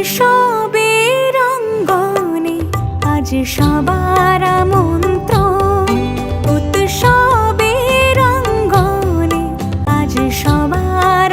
আজ সবার মন্ত্র আজ সবার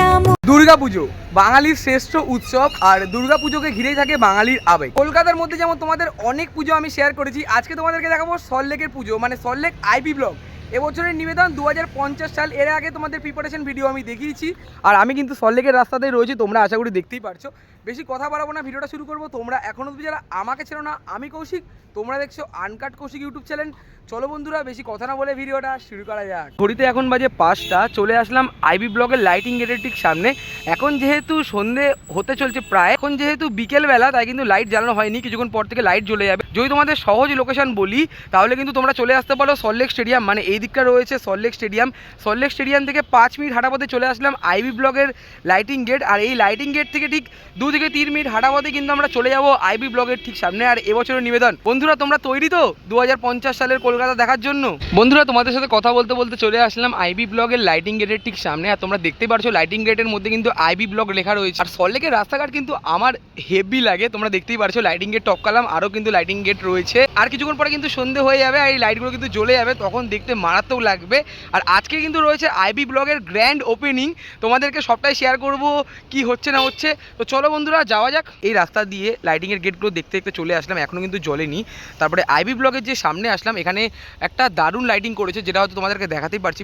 দুর্গাপুজো বাঙালির শ্রেষ্ঠ উৎসব আর দুর্গাপুজোকে ঘিরেই থাকে বাঙালির আবেগ। কলকাতার মধ্যে যেমন তোমাদের অনেক পুজো আমি শেয়ার করেছি, আজকে তোমাদেরকে দেখাবো সল্লেকের পুজো মানে সল্লেক আইপি ব্লগ এবছরের নিবেদন দু হাজার পঞ্চাশ সাল, এর আগে তোমাদের প্রিপারেশন ভিডিও আমি দেখিয়েছি। আর আমি কিন্তু সল্লেকের রাস্তাতেই রয়েছি, তোমরা আশা করি দেখতেই পারছ। বেশি কথা বাড়াবো না, ভিডিওটা শুরু করব। তোমরা এখনও অব্দি যারা আমাকে ছিল না, আমি কৌশিক। তোমরা দেখছ আনকাট কৌশিক ইউটিউব চ্যানেল চলো বন্ধুরা, বেশি কথা না বলে ভিডিওটা শুরু করা যাক। ঘড়িতে এখন বাজে পাঁচটা, চলে আসলাম আইবি ব্লগের লাইটিং গেটের ঠিক সামনে। এখন যেহেতু সন্ধে হতে চলছে প্রায়, এখন যেহেতু বিকেলবেলা, তাই কিন্তু লাইট জ্বালানো হয়নি, কিছুক্ষণ পর থেকে লাইট জ্বলে যাবে। যদি তোমাদের সহজ লোকেশন বলি, তাহলে কিন্তু তোমরা চলে আসতে পারো সল্লেক স্টেডিয়াম মানে এই দিকটা রয়েছে সল্লেক স্টেডিয়াম সল্লেক স্টেডিয়াম থেকে পাঁচ মিনিট হাঁটা পথে চলে আসলাম আইবি ব্লগের লাইটিং গেট আর এই লাইটিং গেট থেকে ঠিক দু থেকে তিন মিনিট হাঁটা পথে কিন্তু আমরা চলে যাব আইবি ব্লগের ঠিক সামনে। আর এবছরের নিবেদন। বন্ধুরা, তোমরা তৈরি তো দু হাজার পঞ্চাশ সালের কলকাতা দেখার জন্য। বন্ধুরা, তোমাদের সাথে কথা বলতে বলতে চলে আসলাম আইবি ব্লগের লাইটিং গেটের ঠিক সামনে। আর তোমরা দেখতে পারছ লাইটিং গেটের মধ্যে কিন্তু আইবি ব্লগ লেখা রয়েছে। আর সল্লেকের রাস্তাঘাট কিন্তু আমার হেভি লাগে। তোমরা দেখতেই পারছ লাইটিং গেট টপকালাম আরও কিন্তু লাইটিং গেট রয়েছে। আর কিছুক্ষণ পরে কিন্তু সন্ধে হয়ে যাবে আর এই লাইটগুলো কিন্তু জ্বলে যাবে। তখন দেখতে মারাত্মক লাগবে। আর আজকে কিন্তু রয়েছে আইবি ব্লগের গ্র্যান্ড ওপেনিং তোমাদেরকে সবটাই শেয়ার করব, কি হচ্ছে না হচ্ছে। তো চলো বন্ধুরা, যাওয়া যাক। এই রাস্তা দিয়ে লাইটিংয়ের গেটগুলো দেখতে দেখতে চলে আসলাম এখনও কিন্তু জ্বলেনি। তারপরে আইবি ব্লকের যে সামনে আসলাম, এখানে একটা দারুণ লাইটিং করেছে, যেটা হয়তো তোমাদেরকে দেখাতেই পারছি।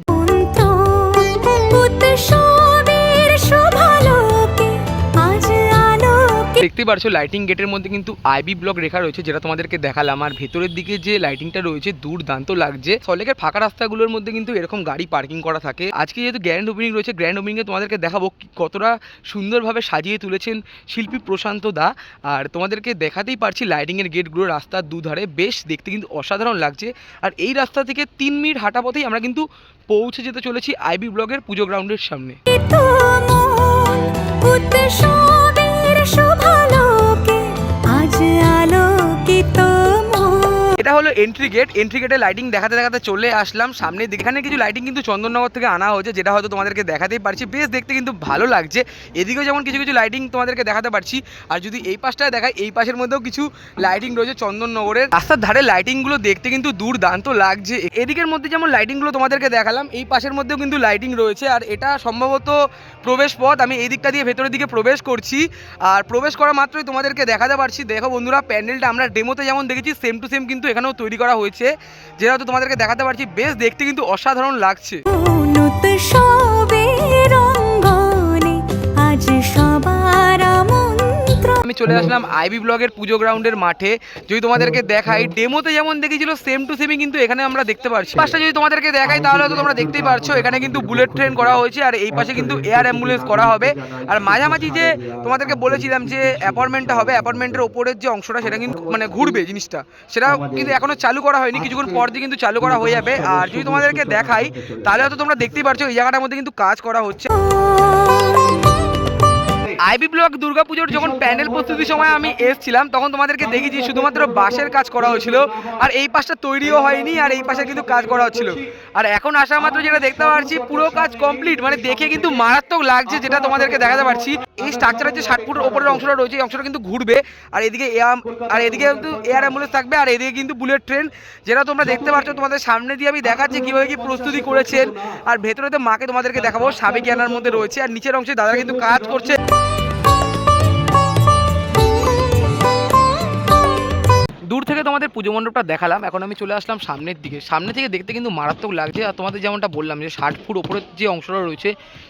দেখতেই পারছ লাইটিং গেটের মধ্যে কিন্তু আইবি ব্লক রেখা রয়েছে যেটা তোমাদেরকে দেখালাম। আর ভেতরের দিকে যে লাইটিংটা রয়েছে, দুর্দান্ত লাগছে। সলেকের ফাঁকা রাস্তাগুলোর মধ্যে কিন্তু এরকম গাড়ি পার্কিং করা থাকে। আজকে যেহেতু গ্র্যান্ড ওপেনিং রয়েছে গ্র্যান্ড ওপেনিংয়ে তোমাদেরকে দেখাবো কতটা সুন্দরভাবে সাজিয়ে তুলেছেন শিল্পী প্রশান্ত দা। আর তোমাদেরকে দেখাতেই পারছি লাইটিংয়ের গেটগুলো রাস্তার দুধারে। বেশ দেখতে কিন্তু অসাধারণ লাগছে। আর এই রাস্তা থেকে তিন মিনিট হাঁটা পথেই আমরা কিন্তু পৌঁছে যেতে চলেছি আইবি ব্লগের পুজো গ্রাউন্ডের সামনে। এন্ট্রি গেট এন্ট্রি গেটে লাইটিং দেখাতে দেখাতে চলে আসলাম সামনে এখানে কিছু লাইটিং কিন্তু চন্দননগর থেকে আনা হয়েছে, যেটা হয়তো তোমাদেরকে দেখাতেই পারছি। বেশ দেখতে কিন্তু ভালো লাগছে। এদিকেও যেমন কিছু কিছু লাইটিং তোমাদেরকে দেখাতে পারছি। আর যদি এই পাশটায় দেখায় এই পাশের মধ্যেও কিছু লাইটিং রয়েছে চন্দননগরের। রাস্তার ধারে লাইটিংগুলো দেখতে কিন্তু দুর্দান্ত লাগছে। এদিকের মধ্যে যেমন লাইটিংগুলো তোমাদেরকে দেখালাম, এই পাশের মধ্যেও কিন্তু লাইটিং রয়েছে। আর এটা সম্ভবত প্রবেশ পথ। আমি এই দিকটা দিয়ে ভেতরের দিকে প্রবেশ করছি। আর প্রবেশ করা মাত্রই তোমাদেরকে দেখাতে পারছি। দেখো বন্ধুরা, প্যান্ডেলটা আমরা ডেমোতে যেমন দেখেছি সেম টু সেম কিন্তু এখানেও তৈরি করা হয়েছে যেটা তো তোমাদেরকে দেখাতে পারছি বেশ দেখতে কিন্তু অসাধারণ লাগছে। আমি চলে আসলাম আইবি ব্লগের পুজো গ্রাউন্ডের মাঠে। যদি তোমাদেরকে দেখাই ডেমোতে যেমন দেখেছিল সেম টু সেমই কিন্তু এখানে আমরা দেখতে পারছি। পাশটা যদি তোমাদেরকে দেখাই তাহলে হয়তো তোমরা দেখতেই পারছ এখানে কিন্তু বুলেট ট্রেন করা হয়েছে আর এই পাশে কিন্তু এয়ার অ্যাম্বুলেন্স করা হবে। আর মাঝামাঝি যে তোমাদেরকে বলেছিলাম যে অ্যাপার্টমেন্টটা হবে অ্যাপার্টমেন্টের ওপরের যে অংশটা সেটা কিন্তু মানে ঘুরবে জিনিসটা। সেটা কিন্তু এখনও চালু করা হয়নি কিছুক্ষণ পর দিয়ে কিন্তু চালু করা হয়ে যাবে। আর যদি তোমাদেরকে দেখাই তাহলে হয়তো তোমরা দেখতেই পারছ এই জায়গাটার মধ্যে কিন্তু কাজ করা হচ্ছে। আইবি ব্লক দুর্গাপুজোর যখন প্যান্ডেল প্রস্তুতির সময় আমি এসেছিলাম তখন তোমাদেরকে দেখেছি শুধুমাত্র বাঁশের কাজ করা হয়েছিল আর এই পাশটা তৈরিও হয়নি আর এই পাশে কিন্তু কাজ করা হচ্ছিল। আর এখন আসা মাত্র যেটা দেখতে পাচ্ছি পুরো কাজ কমপ্লিট মানে দেখে কিন্তু মারাত্মক লাগছে যেটা তোমাদেরকে দেখাতে পারছি। এই স্ট্রাকচারের যে ষাট ফুটের ওপরের অংশটা রয়েছে এই অংশটা কিন্তু ঘুরবে আর এদিকে আর এদিকে কিন্তু এয়ার অ্যাম্বুলেন্স থাকবে আর এদিকে কিন্তু বুলেট ট্রেন যেটা তোমরা দেখতে পাচ্ছ তোমাদের সামনে দিয়ে আমি দেখাচ্ছি কীভাবে কি প্রস্তুতি করেছেন। আর ভেতরেতে মাকে তোমাদেরকে দেখাবো সাবেক আনার মধ্যে রয়েছে আর নিচের অংশে দাদা কিন্তু কাজ করছে। দূর থেকে তোমাদের পুজো মণ্ডপটা দেখালাম, এখন আমি চলে আসলাম সামনের দিকে। সামনে থেকে দেখতে কিন্তু মারাত্মক লাগছে, আর তোমাদের যেমনটা বললাম যে ষাট ফুট ওপরের যে অংশটা রয়েছে,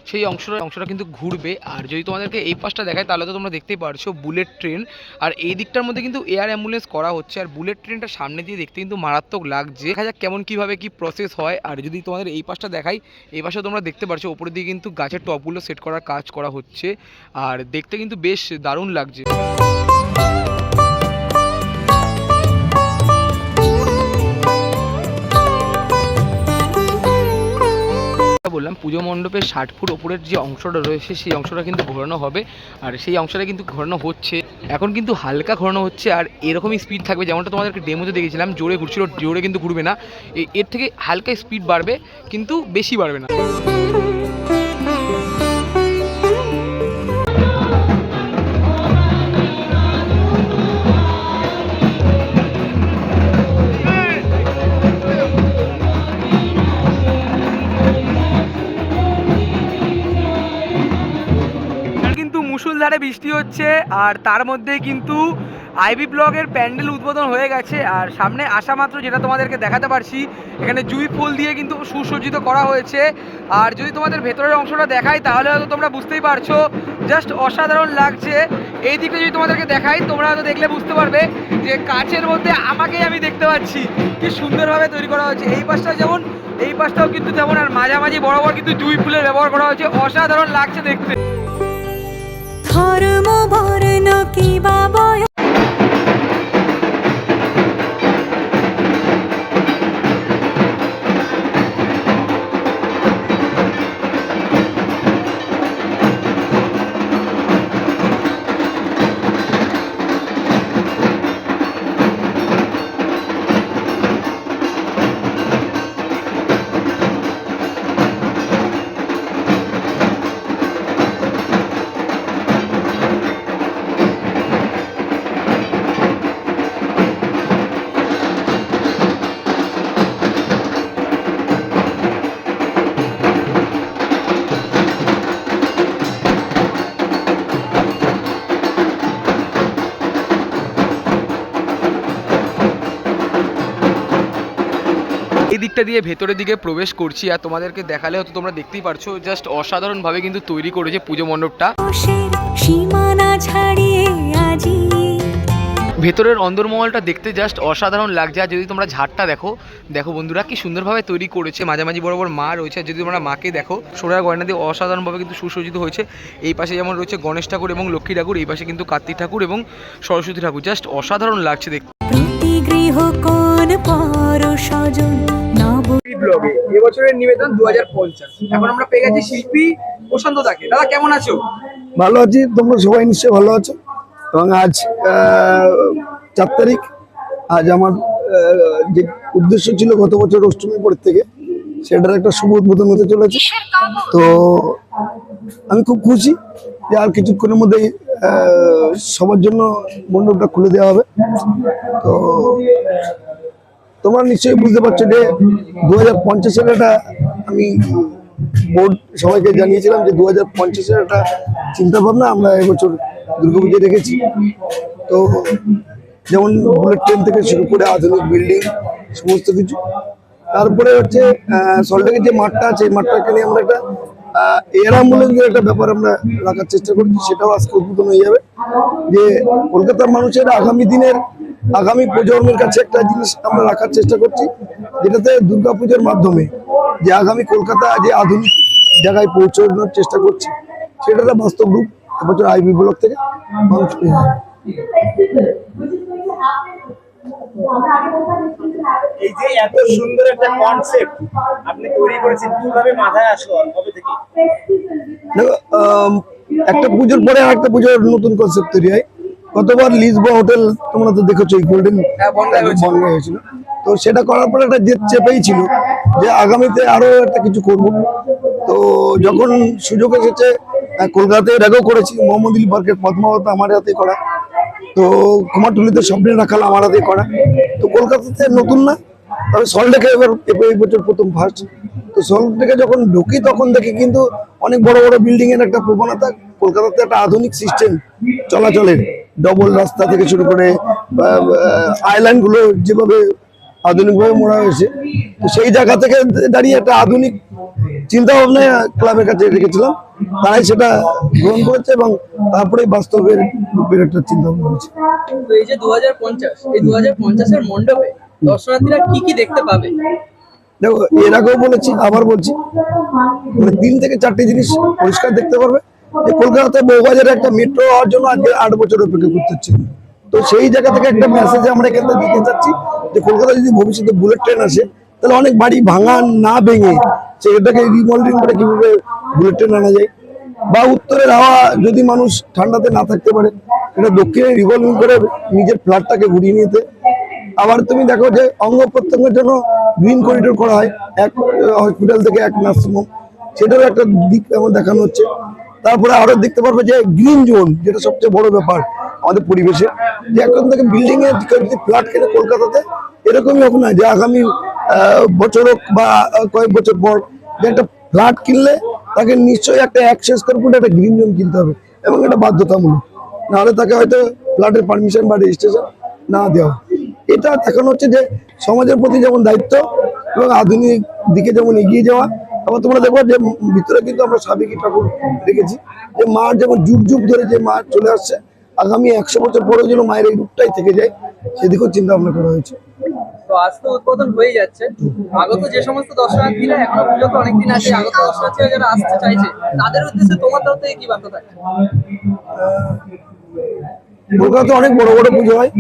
সেই অংশটা অংশটা কিন্তু ঘুরবে। আর যদি তোমাদেরকে এই পাশটা দেখায় তাহলে তো তোমরা দেখতেই পারছ বুলেট ট্রেন। আর এই দিকটার মধ্যে কিন্তু এয়ার অ্যাম্বুলেন্স করা হচ্ছে, আর বুলেট ট্রেনটা সামনে দিয়ে দেখতে কিন্তু মারাত্মক লাগছে। দেখা যাক কেমন কীভাবে কি প্রসেস হয়। আর যদি তোমাদের এই পাশটা দেখাই, এই পাশে তোমরা দেখতে পারছ, ওপরের দিকে কিন্তু গাছের টপগুলো সেট করার কাজ করা হচ্ছে। আর দেখতে কিন্তু বেশ দারুণ লাগছে। বললাম, পুজো মণ্ডপের ষাট ফুট ওপরের যে অংশটা রয়েছে, সেই অংশটা কিন্তু ঘোরানো হবে। আর সেই অংশটা কিন্তু ঘোরানো হচ্ছে। এখন কিন্তু হালকা ঘোরানো হচ্ছে আর এরকমই স্পিড থাকবে যেমনটা তোমাদেরকে ডেমোতে দেখেছিলাম। জোরে ঘুরছিল, জোরে কিন্তু ঘুরবে না। এর থেকে হালকা স্পিড বাড়বে, কিন্তু বেশি বাড়বে না। মুসুলধারে বৃষ্টি হচ্ছে আর তার মধ্যে কিন্তু আইবি ব্লগের প্যান্ডেল উদ্বোধন হয়ে গেছে। আর সামনে আসা মাত্র যেটা তোমাদেরকে দেখাতে পারছি, এখানে জুই ফুল দিয়ে কিন্তু সুসজ্জিত করা হয়েছে। আর যদি তোমাদের ভেতরের অংশটা দেখাই, তাহলে হয়তো তোমরা বুঝতেই পারছ, জাস্ট অসাধারণ লাগছে। এই দিকটা যদি তোমাদেরকে দেখাই, তোমরা হয়তো দেখলে বুঝতে পারবে যে কাচের মধ্যে আমাকেই আমি দেখতে পাচ্ছি। কি সুন্দরভাবে তৈরি করা হয়েছে। এই পাশটা যেমন, এই পাশটাও কিন্তু যেমন আর মাঝামাঝি বরাবর কিন্তু জুই ফুলের ব্যবহার করা হয়েছে। অসাধারণ লাগছে দেখতে। ধর্ম বর্ণ কিবা বয় দিকটা দিয়ে ভেতরের দিকে প্রবেশ করছি আর তোমাদেরকে দেখালে হয়তো তোমরা দেখতেই পারছ জাস্ট অসাধারণভাবে কিন্তু তৈরি করেছে পুজো মণ্ডপটা। কোষের সীমানা ছাড়িয়ে আজি। ভেতরের অন্দরমহলটা দেখতে জাস্ট অসাধারণ লাগছে। আর যদি তোমরা ঝাড়টা দেখো দেখো বন্ধুরা কি সুন্দরভাবে তৈরি করেছে। মাঝামাঝি বরাবর মা রয়েছে আর যদি তোমরা মাকে দেখো সোনার গয়না দিয়ে অসাধারণভাবে কিন্তু সুসজ্জিত হয়েছে। এই পাশে যেমন রয়েছে গণেশ ঠাকুর এবং লক্ষ্মী ঠাকুর এই পাশে কিন্তু কার্তিক ঠাকুর এবং সরস্বতী ঠাকুর। জাস্ট অসাধারণ লাগছে দেখতে ব্লগে এবছরের নিবেদন দু হাজার পঞ্চাশ। এখন আমরা পেয়ে গেছি শিল্পী প্রশান্ত দাকে। দাদা, কেমন আছো? ভালো আছি। তোমরা সবাই নিশ্চয়ই ভালো আছো? এবং আজ চার তারিখ। আজ আমার যে উদ্দেশ্য ছিল গত বছর অষ্টমী পরের থেকে, সেটার একটা শুভ উদ্বোধন হতে চলেছে। তো আমি খুব খুশি যে আর কিছুক্ষণের মধ্যেই সবার জন্য মণ্ডপটা খুলে দেওয়া হবে। তো তোমরা নিশ্চয়ই বুঝতে পারছ যে দু হাজার পঞ্চাশের একটা আমি বোর্ড সবাইকে জানিয়েছিলাম যে দু হাজার পঞ্চাশের একটা চিন্তা ভাবনা আমরা এবছর দুর্গাপুজো রেখেছি তো যেমন বুলেট ট্রেন থেকে শুরু করে আধুনিক বিল্ডিং সমস্ত কিছু। তারপরে হচ্ছে সল্টেকের যে মাঠটা আছে মাঠটাকে নিয়ে আমরা একটা এয়ার অ্যাম্বুলেন্সের একটা ব্যাপার আমরা রাখার চেষ্টা করছি, সেটাও আজকে উদ্বোধন হয়ে যাবে যে কলকাতার মানুষের আগামী দিনের, আগামী প্রজন্মের কাছে একটা জিনিস আমরা রাখার চেষ্টা করছি, যেটাতে দুর্গাপুজোর মাধ্যমে যে আগামী কলকাতা যে আধুনিক জায়গায় পৌঁছানোর চেষ্টা করছি সেটা একটা বাস্তব রূপ এবছর আইবি ব্লক থেকে মানুষ। এই যে এত সুন্দর একটা কনসেপ্ট আপনি তৈরি করেছেন কীভাবে মাথায় আসলো কবে থেকে? একটা পুজোর পরে একটা পুজোর নতুন কনসেপ্ট তৈরি হয়। গতবার লিসবো হোটেল তোমরা তো দেখেছ এই গোল্ডেন হ্যাঁ, বনগাঁয় হয়েছিল। তো সেটা করার পরে একটা জেদ চেপেই ছিল যে আগামীতে আরও একটা কিছু করব। তো যখন সুযোগ এসেছে কলকাতায় এর আগেও করেছি মোহাম্মদুল পার্কের পদ্মাবত আমার হাতে করা। তো কুমারটুলিতে স্বপ্নের রাখাল, আমার হাতে করা। তো কলকাতাতে নতুন না, তবে সল্টলেকে এবার এই বছর প্রথম ফার্স্ট তো সল্টলেকে যখন ঢুকি তখন দেখি কিন্তু অনেক বড় বড় বিল্ডিং এর একটা প্রবণতা, কলকাতাতে একটা আধুনিক সিস্টেম চলাচলের। ডবল রাস্তা থেকে শুরু করে আইল্যান্ডগুলো যেভাবে আধুনিকভাবে মোড়া হয়েছে। তো সেই জায়গা থেকে দাঁড়িয়ে একটা আধুনিক চিন্তা ভাবনা ক্লাবের কাছে রেখেছিলাম। তারাই সেটা গ্রহণ করেছে এবং তারপরে বাস্তবের রূপের একটা চিন্তা ভাবনা হয়েছে এই যে দু হাজার পঞ্চাশ এই দু হাজার পঞ্চাশের মণ্ডপে দর্শনার্থীরা কি কি দেখতে পাবে? দেখো এর আগেও বলেছি আবার বলছি মানে তিন থেকে চারটি জিনিস পরিষ্কার দেখতে পারবে। যে কলকাতাতে বউবাজারে একটা মেট্রো হওয়ার জন্য আজকে আট বছর অপেক্ষা করতে হচ্ছে। তো সেই জায়গা থেকে একটা মেসেজ আমরা এখান থেকে দিতে চাচ্ছি যে কলকাতা যদি ভবিষ্যতে বুলেট ট্রেন আসে, তাহলে অনেক বাড়ি ভাঙা না ভেঙে সেটাকে রিমল্ডিং করে কীভাবে বুলেট ট্রেন আনা যায়? বা উত্তরের হাওয়া যদি মানুষ ঠান্ডাতে না থাকতে পারে এটা দক্ষিণে রিভলভিং করে নিজের ফ্ল্যাটটাকে ঘুরিয়ে নিতে। আবার তুমি দেখো যে অঙ্গ প্রত্যঙ্গের জন্য গ্রিন করিডোর করা হয়, এক হসপিটাল থেকে এক নার্সিংহোম। সেটারও একটা দিক আমার দেখানো হচ্ছে। তারপরে আরও দেখতে পারবে যে গ্রিন জোন যেটা সবচেয়ে বড় ব্যাপার আমাদের পরিবেশে, যে এখন থেকে বিল্ডিং এ যদি ফ্ল্যাট কেনে কলকাতাতে, এরকমই হোক না যে আগামী বছর হোক বা কয়েক বছর পর যে একটা ফ্ল্যাট কিনলে তাকে নিশ্চয়ই একটা অ্যাক্সেস করে একটা গ্রিন জোন কিনতে হবে এবং এটা বাধ্যতামূলক। নাহলে তাকে হয়তো ফ্ল্যাটের পারমিশন বা রেজিস্ট্রেশন না দেওয়া এটা দেখানো হচ্ছে যে সমাজের প্রতি যেমন দায়িত্ব এবং আধুনিক দিকে যেমন এগিয়ে যাওয়া, আবার তোমরা দেখো যে ভিতরে কিন্তু আমরা সাবেকি ঠাকুর রেখেছি। যে মার যেমন যুগ যুগ ধরে যে মা চলে আসছে আগামী একশো বছর পরেও যেন মায়ের এই রূপটাই থেকে যায় সেদিকেও চিন্তা ভাবনা করা হয়েছে। তো আজ তো উদ্বোধন হয়ে যাচ্ছে। আগত যে সমস্ত দর্শনার্থীরা এখনও পুজো তো অনেকদিন আছে আগত দর্শনার্থীরা যারা আসতে চাইছে তাদের উদ্দেশ্যে তোমার তরফ থেকে কি বার্তা থাকে? কলকাতাতে অনেক বড় বড় পুজো হয়।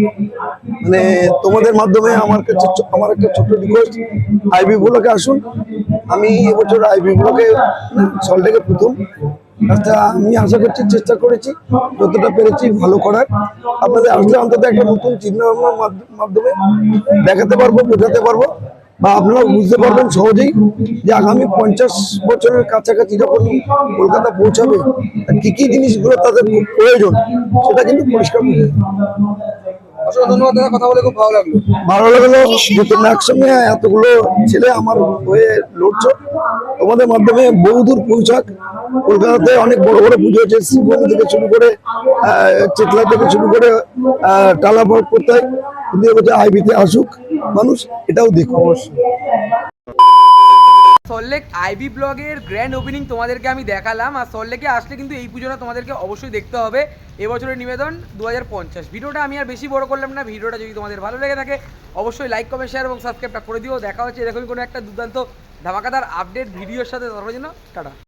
মানে তোমাদের মাধ্যমে আমার কাছে আমার একটা ছোট্ট রিকোয়েস্ট আইবি ব্লকে আসুন। আমি এবছর আইবি ব্লকে সল্টেকে প্রথম। আচ্ছা আমি আশা করছি, চেষ্টা করেছি, যতটা পেরেছি ভালো করার আপনাদের আসলে অন্তত একটা নতুন ভাবনার মাধ্যমে দেখাতে পারব, বোঝাতে পারব, বা আপনারা বুঝতে পারবেন সহজেই যে আগামী পঞ্চাশ বছরের কাছাকাছি যখন কলকাতা পৌঁছাবে কি কি জিনিসগুলো তাদের প্রয়োজন, সেটা কিন্তু পরিষ্কার। অসংখ্য ধন্যবাদ দাদা। কথা বলে খুব ভালো লাগল। ভালো লাগল যে তোমরা একসঙ্গে এতগুলো ছেলে আমার হয়ে লড়ছো। তোমাদের মাধ্যমে বহুদূর পৌঁছাক। কলকাতাতে অনেক বড় বড় পুজো হচ্ছে থেকে শুরু করে চেতলা থেকে শুরু করে আহ, টালা কিন্তু এবছর আইবিতে আসুক মানুষ এটাও দেখুক অবশ্যই। সল্লেক আইবি ব্লগের গ্র্যান্ড ওপেনিং তোমাদেরকে আমি দেখালাম, আর সল্লেকে আসলে কিন্তু এই পুজোটা তোমাদেরকে অবশ্যই দেখতে হবে এবছরের নিবেদন দু হাজার পঞ্চাশ। ভিডিওটা আমি আর বেশি বড় করলাম না, ভিডিওটা যদি তোমাদের ভালো লেগে থাকে, অবশ্যই লাইক কমেন্ট শেয়ার এবং সাবস্ক্রাইবটা করে দিও। দেখা হচ্ছে এরকমই কোনো একটা দুর্দান্ত ধামাকাদার আপডেট ভিডিওর সাথে ধরার জন্য টাটা।